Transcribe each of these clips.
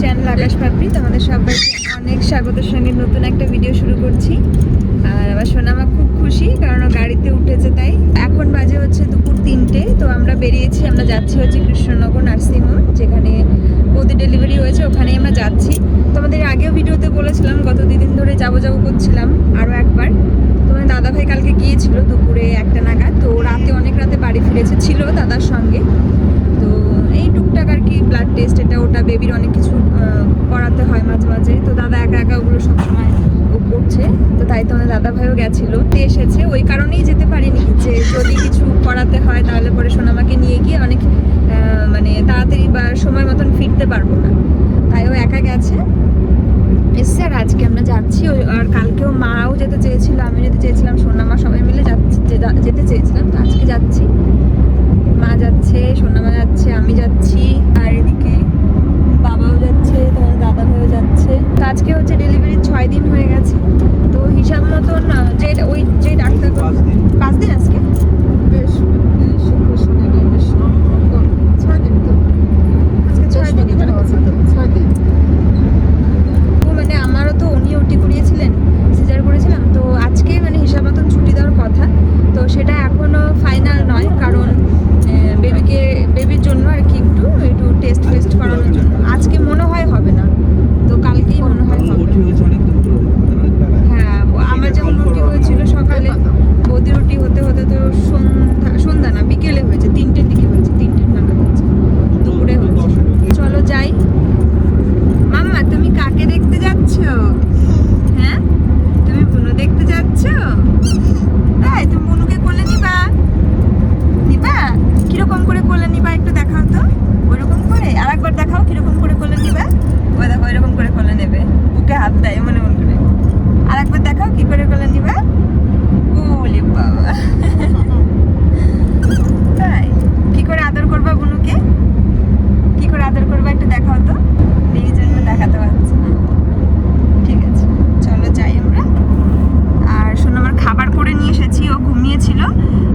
Channel আকাশ পাপড়ি। তোমাদের সবাইকে অনেক স্বাগতের সঙ্গে নতুন একটা ভিডিও শুরু করছি। আর আবার শোনা আমার খুব খুশি, কারণ গাড়িতে উঠেছে তাই। এখন বাজে হচ্ছে দুপুর তিনটে, তো আমরা বেরিয়েছি, আমরা যাচ্ছি হচ্ছে কৃষ্ণনগর নার্সিংহোম যেখানে বৌদি ডেলিভারি হয়েছে, ওখানেই আমরা যাচ্ছি। তোমাদের আগেও ভিডিওতে বলেছিলাম, গত দুদিন ধরে যাব যাব করছিলাম আরও একবার। তোমার দাদা ভাই কালকে গিয়েছিল দুপুরে একটা নাগাদ, তো রাতে অনেক রাতে বাড়ি ফিরেছে, ছিল দাদার সঙ্গে। তো এই টুকটাক আর কি ব্লাড টেস্ট এটা ওটা বেবির অনেক কিছু করাতে হয় মাঝে মাঝে। তো দাদা একা একা ওগুলো সবসময় করছে। তো তাই তো দাদা ভাইও গেছিল। তো এসেছে। ওই কারণেই যেতে পারিনি যে যদি কিছু করাতে হয় তাহলে পরে সোনামাকে নিয়ে গিয়ে অনেক মানে তাড়াতাড়ি বা সময় মতন ফিরতে পারব না। তাই ও একা গেছে। এসছে আর আজকে আমরা যাচ্ছি। আর কালকেও মাও যেতে চেয়েছিল আমি যেতে চেয়েছিলাম সোনামা সবাই মিলে যাচ্ছি, যেতে চেয়েছিলাম, তো আজকে যাচ্ছি মা যাচ্ছে সোনামা যাচ্ছে আমি যাচ্ছি আর এদিকে বাবাও যাচ্ছে তোমার দাদা ভাইও যাচ্ছে তো আজকে হচ্ছে ডেলিভারির ছয় দিন হয়ে গেছে তো হিসাব মতন আহ, যে ওই যে ডাক্তার পাঁচ দিন। পাঁচ দিন আজকে বেশ বেশ শুক্র শনি বেশ মঙ্গল ছয় দিন তো আজকে ছয় দিনই তো ছয় দিন ও মানে আমারও তো উনি ওটি করিয়েছিলেন সিজার করেছিলাম তো আজকে মানে হিসাব মতন ছুটি দেওয়ার কথা তো সেটা এখনও ফাইনাল নয় কারণ বেবিকে বেবির জন্য আর কি একটু একটু টেস্ট টেস্ট করানোর জন্য আজকে মনে হয় হবে না তো কালকেই মনে হয় হবে বেলা। হ্যাঁ আমার যেমন রুটি হয়েছিল সকালে বৌদি রুটি হতে হতে তো সন্ধ্যা না বিকেলে হয়েছে তিনটের দিকে হয়েছে তিনটের নাগাদ হয়েছে দুপুরে তো হয়েছে দশটা ঢুকে- চলো যাই মাম্মা তুমি কাকে দেখতে যাচ্ছ হ্যাঁ তুমি বুনু দেখতে যাচ্ছ তাই তুমি বুনুকে কোলে নিবা নিবা কীরকম করে কোলে নিবা একটু দেখাও তো ওইরকম করে আরেকবার দেখাও কীরকম করে কোলে নিবা ওই দেখো এরকম করে কোলে নেবে বুকে হাত দেয় মনে মনে করে আরেকবার দেখাও কি করে কোলে নিবা ওলে বাবা তাই কি করে আদর করবা বুনুকে কি করে আদর করবা একটু দেখাও তো এই জন্য দেখাতে পারছি না ঠিক আছে চলো যাই আমরা আর শোনো আমার খাবার করে নিয়ে এসেছি ও ঘুমিয়েছিল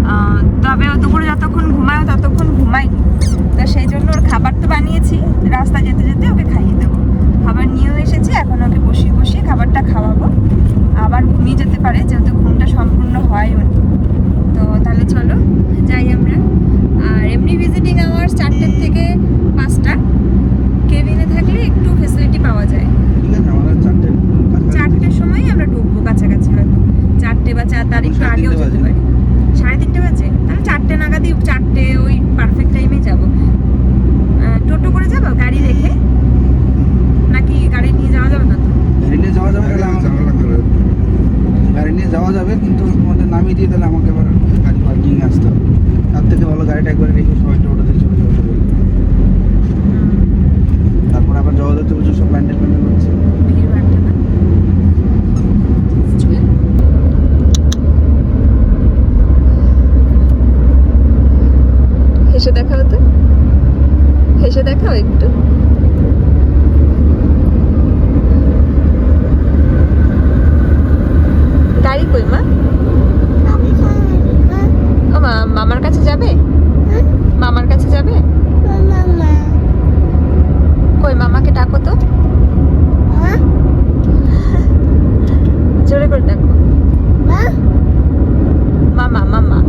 আহ, তবে ও দুপুরে যতক্ষণ ঘুমায় ও ঘুমায়নি তা সেই জন্য ওর খাবার তো বানিয়েছি রাস্তা যেতে যেতে ওকে খাইয়ে দেবো। খাবার নিয়েও এসেছি এখন ওকে বসিয়ে বসিয়ে খাবারটা খাওয়াবো। আবার ঘুমিয়ে যেতে পারে যেহেতু ঘুমটা সম্পূর্ণ হয়ও নি তো তাহলে চলো যাই আমরা। আর এমনি ভিজিটিং আওয়ার্স চারটের থেকে পাঁচটা। কেবিনে থাকলে একটু ফেসিলিটি পাওয়া যায়। চারটের সময় আমরা ঢুকবো কাছাকাছি হয়তো চারটে বা চার তার একটু সাড়ে আগেও তিনটে যেতে বাজে। পারি সাড়ে তিনটে বাজে তাহলে চারটে নাগাদই চারটে ওই পারফেক্ট টাইমে যাব টোটো করে যাব গাড়ি রেখে নাকি গাড়ি নিয়ে যাওয়া যাবে না তো গাড়ি নিয়ে যাওয়া যাবে তাহলে আমাকে গাড়ি নিয়ে যাওয়া যাবে কিন্তু তোমাদের নামিয়ে দিয়ে তাহলে আমাকে এবার গাড়ি পার্কিংয়ে আসতে হবে। তার থেকে ভালো গাড়িটা একবার রেখে সবাই টোটোতে চলে যাবে। তারপর আবার যাওয়া যেতে বলছো সব প্যান্ডেল প্যান্ডেল হচ্ছে ভিড় ভাড়টা না হেসে দেখাও তো হেসে দেখাও একটু গাড়ি কই মা ও মা মামার কাছে যাবে মামার কাছে যাবে কই মামাকে ডাকো তো জোরে করে ডাকো মামা মামা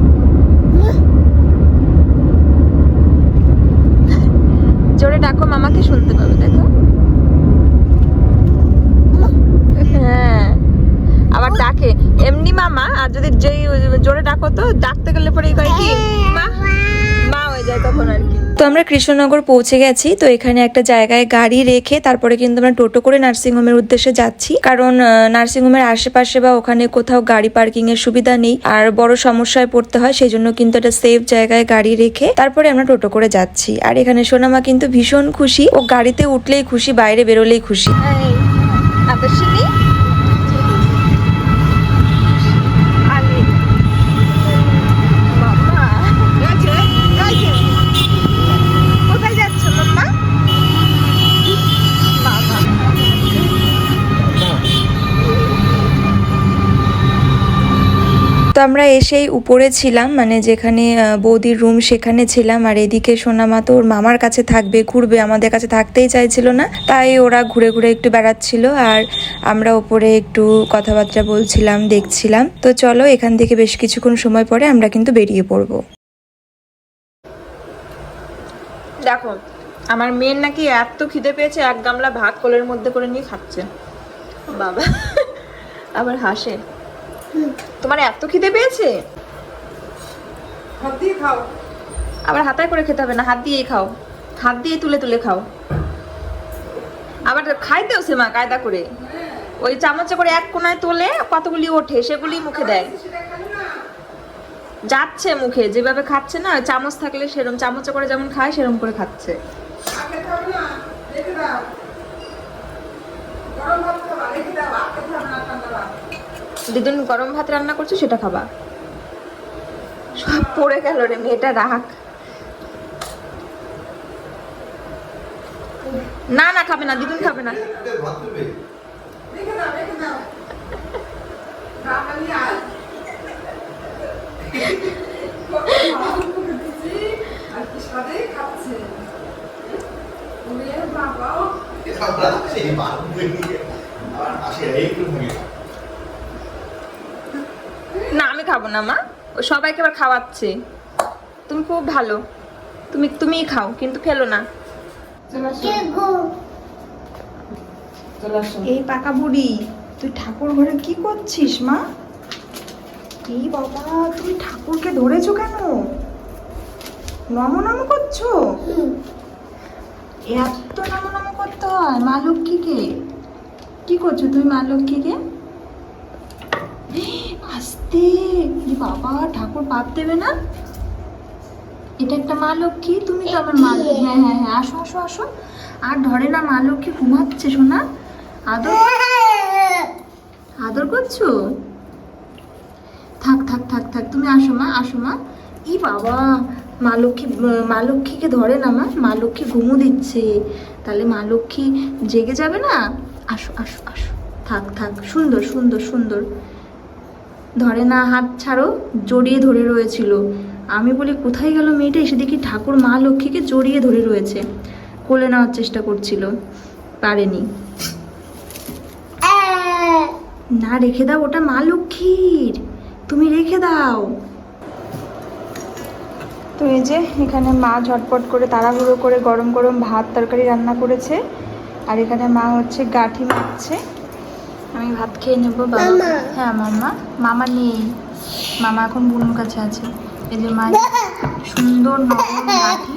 জোরে ডাকো মামাকে শুনতে পাবে দেখো হ্যাঁ আবার ডাকে এমনি মামা আর যদি যেই জোরে ডাকো তো ডাকতে গেলে পরে করে কি মা মা হয়ে যায় তখন আর কি তো আমরা কৃষ্ণনগর পৌঁছে গেছি, তো এখানে একটা জায়গায় গাড়ি রেখে তারপরে কিন্তু আমরা টোটো করে নার্সিংহোমের উদ্দেশ্যে যাচ্ছি। কারণ নার্সিংহোমের আশেপাশে বা ওখানে কোথাও গাড়ি পার্কিং এর সুবিধা নেই, আর বড় সমস্যায় পড়তে হয় সেই জন্য কিন্তু একটা সেফ জায়গায় গাড়ি রেখে তারপরে আমরা টোটো করে যাচ্ছি। আর এখানে সোনামা কিন্তু ভীষণ খুশি, ও গাড়িতে উঠলেই খুশি, বাইরে বেরোলেই খুশি। আদর্শিনী তো আমরা এসেই উপরে ছিলাম মানে যেখানে বৌদির রুম সেখানে ছিলাম, আর এদিকে সোনামা তো ওর মামার কাছে থাকবে, ঘুরবে, আমাদের কাছে থাকতেই চাইছিল না, তাই ওরা ঘুরে ঘুরে একটু বেড়াচ্ছিল, আর আমরা ওপরে একটু কথাবার্তা বলছিলাম, দেখছিলাম। তো চলো, এখান থেকে বেশ কিছুক্ষণ সময় পরে আমরা কিন্তু বেরিয়ে পড়ব। দেখো, আমার মেয়ের নাকি এত খিদে পেয়েছে, এক গামলা ভাত কোলের মধ্যে করে নিয়ে খাচ্ছে। বাবা, আবার হাসে। তোমার এত খিদে পেয়েছে? হাত দিয়ে খাও। আবার হাতায় করে খেতে হবে না হাত দিয়েই খাও। হাত দিয়ে তুলে তুলে খাও। আবার খাইতেও সে মা কায়দা করে। ওই চামচে করে এক কোনায় তোলে কতগুলি ওঠে সেগুলি মুখে দেয়। যাচ্ছে মুখে যেভাবে খাচ্ছে না চামচ থাকলে সেরম চামচে করে যেমন খায় সেরম করে খাচ্ছে আগে খাবে না রেখে দাও গরম ভাত খাবা রেখে দাও আগে খাবে না ঠান্ডা ভাত দিদুন গরম ভাত রান্না করছ সেটা খাবা। সব পড়ে গেল রে মেয়েটা রাখ না না খাবে না দিদুন খাবে না। রেখে খাব না মা? ও সবাইকে আবার খাওয়াচ্ছে। তুমি খুব ভালো। তুমি তুমিই খাও কিন্তু ফেলো না। এই পাকা বুড়ি তুই ঠাকুর ঘরে কি করছিস মা? এই বাবা তুমি ঠাকুরকে ধরেছো কেন? নম নম করছ এত নম নম করতে হয় মা লক্ষ্মীকে। কি করছ তুমি মা লক্ষ্মীকে? আস্তে বাবা ঠাকুর পাপ দেবে না? এটা একটা মা লক্ষ্মী, তুমি তো আমার মা। হ্যাঁ হ্যাঁ হ্যাঁ আসো আসো আসো। আর ধরে না, মা লক্ষ্মী ঘুমাচ্ছে শোনা আদর আদর করছ? থাক থাক থাক থাক, তুমি আসো মা আসো মা। ই বাবা, মা লক্ষ্মী, মা লক্ষ্মীকে ধরে না মা মা লক্ষ্মী ঘুমো দিচ্ছে। তাহলে মা লক্ষ্মী জেগে যাবে না? আসো আসো আসো। থাক থাক, সুন্দর সুন্দর সুন্দর। ধরে না, হাত ছাড়ো জড়িয়ে ধরে রয়েছিল। আমি বলি, কোথায় গেল মেয়েটা? এসে দেখি ঠাকুর মা লক্ষ্মীকে জড়িয়ে ধরে রয়েছে। কোলে নেওয়ার চেষ্টা করছিল। পারেনি। না, রেখে দাও, ওটা মা লক্ষ্মীর। তুমি রেখে দাও। তো এই যে, এখানে মা ঝটপট করে তাড়াহুড়ো করে গরম গরম ভাত তরকারি রান্না করেছে। আর এখানে মা হচ্ছে গাঠি মাখছে। আমি ভাত খেয়ে নেব বাবা। হ্যাঁ মামা। মামা নেই। মামা এখন বুনুর কাছে আছে। এই যে মা সুন্দর নরম গাঠি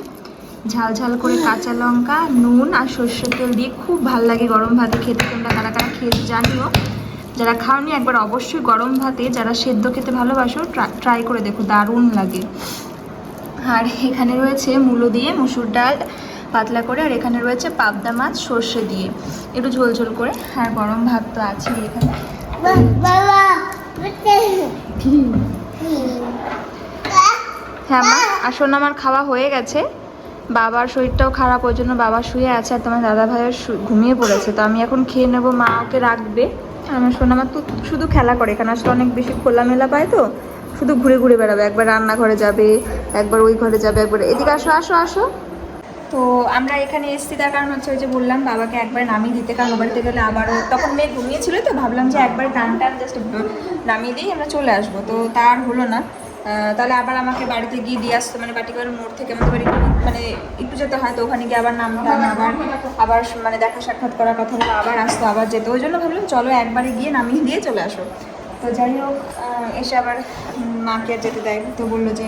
ঝাল ঝাল করে কাঁচা লঙ্কা নুন আর সর্ষের তেল দিয়ে খুব ভালো লাগে গরম ভাতে খেতে। তোমরা কারা কারা খেয়েছো জানিও। যারা খাওনি একবার অবশ্যই গরম ভাতে যারা সেদ্ধ খেতে ভালোবাসো ট্রাই করে দেখো দারুণ লাগে। আর এখানে রয়েছে মূলো দিয়ে মুসুর ডাল পাতলা করে, আর এখানে রয়েছে পাবদা মাছ সর্ষে দিয়ে। একটু ঝোল ঝোল করে। আর গরম ভাত তো আছে এখানে। হ্যাঁ মা আসলে আমার খাওয়া হয়ে গেছে। বাবার শরীরটাও খারাপ, ওই জন্য বাবা শুয়ে আছে, আর তোমার দাদা ভাইয়ের ঘুমিয়ে পড়েছে। তো আমি এখন খেয়ে নেব, মা ওকে রাখবে। আমার সোনামা তো শুধু খেলা করে এখানে আসলে অনেক বেশি খোলামেলা পায় তো। শুধু ঘুরে ঘুরে বেড়াবে, একবার রান্নাঘরে যাবে, একবার ওই ঘরে যাবে, একবার এদিকে আসো আসো আসো। তো আমরা এখানে এসেছি, তার কারণ হচ্ছে ওই যে বললাম, বাবাকে একবার নামিয়ে দিতে, কারণ বাড়িতে গেলে আবারও তখন মেয়ে ঘুমিয়েছিল তো, ভাবলাম যে একবার টান টান জাস্ট নামিয়ে দিই, আমরা চলে আসব। তো তার হলো না। তাহলে আবার আমাকে বাড়িতে গিয়ে দিয়ে আসতো মানে বাটিকার মোড় থেকে আমাদের বাড়ি মানে একটু যেতে হয় তো, ওখানে গিয়ে আবার নামতাম আবার আবার মানে দেখা সাক্ষাৎ করার কথা আবার আসতো আবার যেত ওই জন্য ভাবলাম চলো একবারে গিয়ে নামিয়ে দিয়ে চলে আসো। তো যাই হোক এসে আবার মাকে যেতে দেয়। তো বলল যে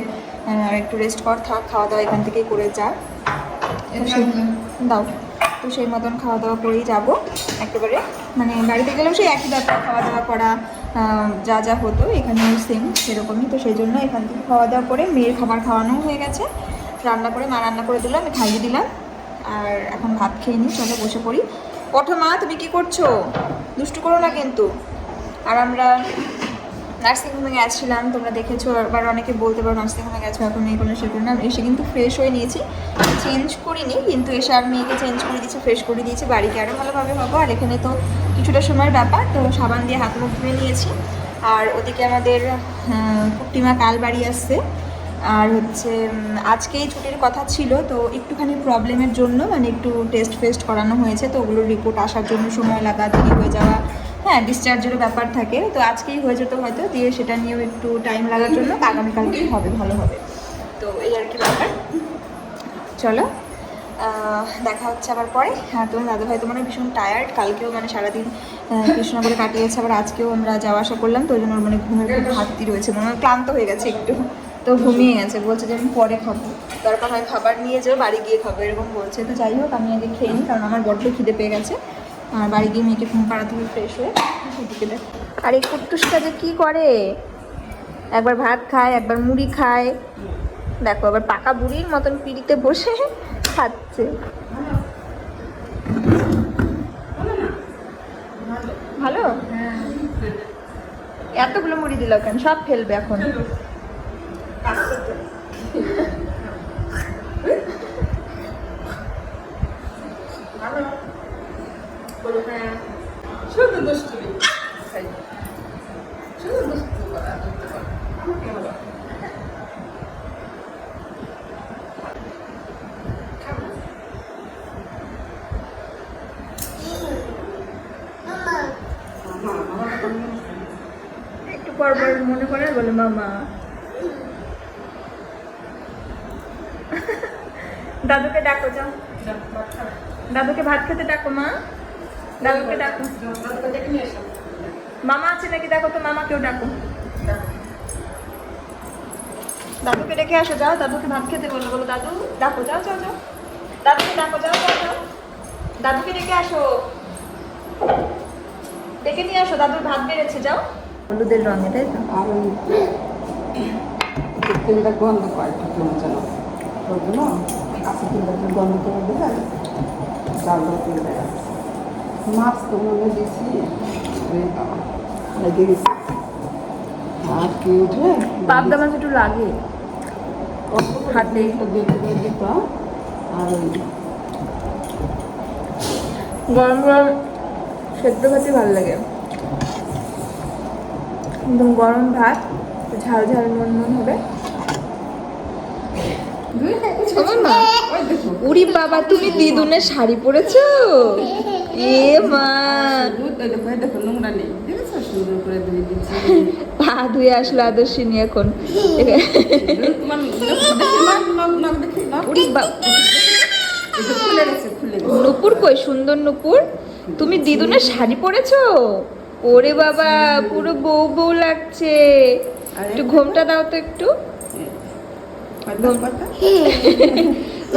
একটু রেস্ট কর, থাক খাওয়া দাওয়া এখান থেকেই করে যা। দাও, তো সেই মতন খাওয়া দাওয়া করেই যাব। একেবারে মানে বাড়িতে গেলেও সেই একই ব্যাপার, খাওয়া দাওয়া করা যা যা হতো এখানেও সেম সেরকমই। তো সেই জন্য এখান থেকে খাওয়া দাওয়া করে মেয়ের খাবার খাওয়ানো হয়ে গেছে। রান্না করে মা রান্না করে দিলাম, আমি খাইয়ে দিলাম। আর এখন ভাত খেয়ে নিই, চলো বসে পড়ি। ওঠো মা, তুমি কী করছ? দুষ্টু করো না কিন্তু। আর আমরা নার্সিংহোমে গেছিলাম তোমরা দেখেছ আবার অনেকে বলতে পারো নার্সিংহোমে গেছো এখন এই কোনো সে না। এসে কিন্তু ফ্রেশ হয়ে নিয়েছি। চেঞ্জ করিনি কিন্তু এসে আর মেয়েকে চেঞ্জ করে দিয়েছি ফ্রেশ করে দিয়েছি বাড়িতে আরও ভালোভাবে হব। আর এখানে তো কিছুটা সময়ের ব্যাপার তো সাবান দিয়ে হাত মুখ ধুয়ে নিয়েছি। আর ওদিকে আমাদের আহ, কুট্টিমা কাল বাড়ি আসছে। আর হচ্ছে আজকেই ছুটির কথা ছিল তো একটুখানি প্রবলেমের জন্য মানে একটু টেস্ট ফেস্ট করানো হয়েছে তো ওগুলোর রিপোর্ট আসার জন্য সময় লাগা দেরি হয়ে যাওয়া হ্যাঁ ডিসচার্জেরও ব্যাপার থাকে। তো আজকেই হয়ে যেত হয়তো দিয়ে সেটা নিয়েও একটু টাইম লাগার জন্য আগামীকালকেই হবে ভালো হবে। তো এই আর কি ব্যাপার। চলো দেখা হচ্ছে আবার পরে। হ্যাঁ তোমার দাদাভাই তো মানে ভীষণ টায়ার্ড কালকেও মানে সারাদিন আহ, কৃষ্ণনগরে কাটিয়েছে আবার আজকেও আমরা যাওয়া আসা করলাম তো ওই জন্য মানে ঘুমের খুব ঘাটতি রয়েছে মনে ক্লান্ত হয়ে গেছে একটু। তো ঘুমিয়ে গেছে বলছে যে আমি পরে খাব। দরকার হয় খাবার নিয়ে যাও বাড়ি গিয়ে খাব এরকম বলছে। তো যাই হোক আমি আগে খেয়ে নিই কারণ আমার বড্ড খিদে পেয়ে গেছে। আর বাড়ি গিয়ে মেয়েকে ঘুম পাড়াতে হবে ফ্রেশ হয়ে আর এই কুট্টুসটা যে কী করে? একবার ভাত খায়, একবার মুড়ি খায়। দেখো, আবার পাকা বুড়ির মতন পিড়িতে বসে খাচ্ছে। ভালো? এতগুলো মুড়ি দিল কেন? সব ফেলবে এখন শুধু দুষ্টুমি শুধু দুষ্টু করা দুষ্টু করা আমাকে বলো একটু পর পর মনে করে বলে মামা। দাদুকে ডাকো, যাও। দাদুকে ভাত খেতে ডাকো, মা। দাদুকে ডাকো। মামা আছে নাকি? দেখো তো, মামাকেও ডাকো। দাদুকে ডেকে আসো, যাও। দাদুকে ভাত খেতে বলো বলো দাদু। ডাকো, যাও যাও যাও। দাদুকে ডাকো, যাও যাও যাও। দাদুকে ডেকে আসো। ডেকে নিয়ে আসো, দাদুর ভাত বেড়েছে, যাও। হলুদের রঙে তাই তো? তেলটা গন্ধ যেন। কাছে গন্ধ করে চালটা তেল দেয় মাছ তো মনে দিয়েছি। রে বাবা লেগে গেছে আর কি উঠে? পাবদা মাছ একটু লাগে। হাতে। একটু দিয়ে দিয়ে দিত আর গরম গরম সেদ্ধ ভাতই ভালো লাগে। একদম গরম ভাত, ঝাল ঝাল নুন নুন হবে। উরি বাবা, তুমি দিদুনের শাড়ি পরেছো? এ মা। পা ধুয়ে আসলো আদর্শিনী এখন। তোমার দেখি নাক নাক নাক দেখি নাক উরি বাবা এই যে খুলে গেছে খুলে গেছে নুপুর কই? সুন্দর নুপুর। তুমি দিদুনের শাড়ি পরেছো? ওরে বাবা পুরো বউ বউ লাগছে। একটু ঘোমটা দাও তো একটু।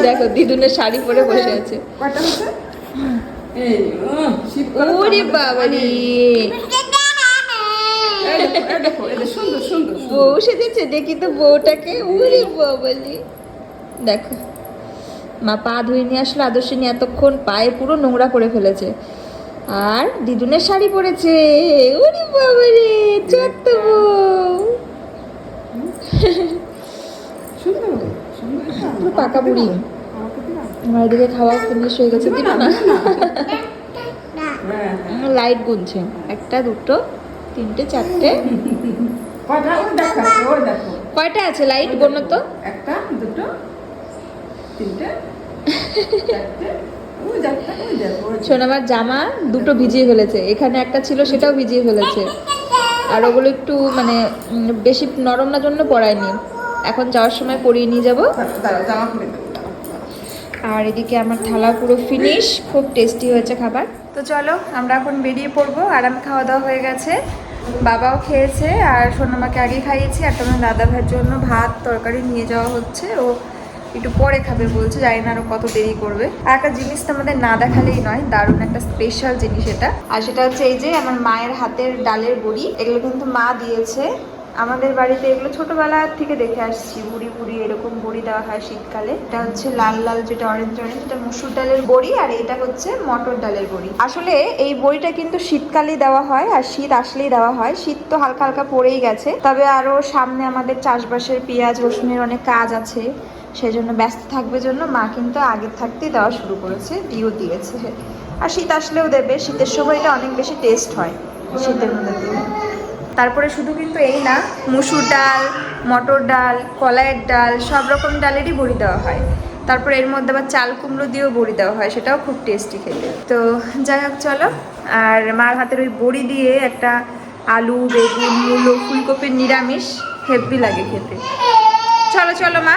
দেখো দিদুনের শাড়ি পরে বসে আছে। ওরে বাবা রে দেখো এই দেখো এই দেখো, সুন্দর সুন্দর সুন্দর। বউ সেজেছে দেখি তো বউটাকে। ওরে বাবা দেখো মা পা ধুয়ে নিয়ে আসলো আদর্শিনী এতক্ষণ পায়ে পুরো নোংরা করে ফেলেছে। আর দিদুনের শাড়ি পরেছে। ওরে বাবা রে সুন্দর পুরো পাকা বুড়ি? আমার এদিকে খাওয়া ফিনিশ হয়ে গেছে না। লাইট গুনছে। একটা দুটো তিনটে চারটে। কয়টা? আছে লাইট গোনো তো? একটা দুটো তিনটে চারটে। ওই দেখো ওই দেখো। সোনামার জামা দুটো ভিজিয়ে ফেলেছে। এখানে একটা ছিল, সেটাও ভিজিয়ে ফেলেছে। আর ওগুলো একটু মানে বেশি নরম না জন্য পরায়নি। এখন যাওয়ার সময় পরিয়ে নিয়ে যাব। আর এদিকে আমার থালা পুরো ফিনিশ খুব টেস্টি হয়েছে খাবার। তো চলো, আমরা এখন বেরিয়ে পড়ব। আরাম খাওয়া দাওয়া হয়ে গেছে। বাবাও খেয়েছে, আর সোনামাকে আগে খাইয়েছি, আর তোমার দাদা ভাইয়ের জন্য ভাত, তরকারি নিয়ে যাওয়া হচ্ছে। ও একটু পরে খাবে বলছে, জানি না আরও কত দেরি করবে। আর একটা জিনিস তো আমাদের না দেখালেই নয়, দারুণ একটা স্পেশাল জিনিস এটা। আর সেটা হচ্ছে এই যে আমার মায়ের হাতের ডালের বড়ি, এগুলো কিন্তু মা দিয়েছে। আমাদের বাড়িতে এগুলো ছোটবেলা থেকে দেখে আসছি, বুড়ি বুড়ি এরকম বড়ি দেওয়া হয় শীতকালে। এটা হচ্ছে লাল লাল যেটা অরেঞ্জ অরেঞ্জ এটা মসুর ডালের বড়ি, আর এটা হচ্ছে মটর ডালের বড়ি। আসলে এই বড়িটা কিন্তু শীতকালেই দেওয়া হয়, আর শীত আসলেই দেওয়া হয়। শীত তো হালকা হালকা পড়েই গেছে। তবে আরও সামনে আমাদের চাষবাসের পেঁয়াজ, রসুনের অনেক কাজ আছে। সেই জন্য ব্যস্ত থাকবে জন্য মা কিন্তু আগের থাকতেই দেওয়া শুরু করেছে, দিয়েও দিয়েছে। আর শীত আসলেও দেবে, শীতের সময় এটা অনেক বেশি টেস্ট হয় শীতের মধ্যে তারপরে শুধু কিন্তু এই না, মুসুর ডাল, মটর ডাল, কলাইয়ের ডাল, সব রকম ডালেরই বড়ি দেওয়া হয়। তারপরে এর মধ্যে আবার চাল কুমড়ো দিয়েও বড়ি দেওয়া হয়, সেটাও খুব টেস্টি খেতে। তো যাই হোক, চলো। আর মার হাতের ওই বড়ি দিয়ে একটা আলু, বেগুন, মূলো, ফুলকপির নিরামিষ, হেভি লাগে খেতে। চলো চলো মা।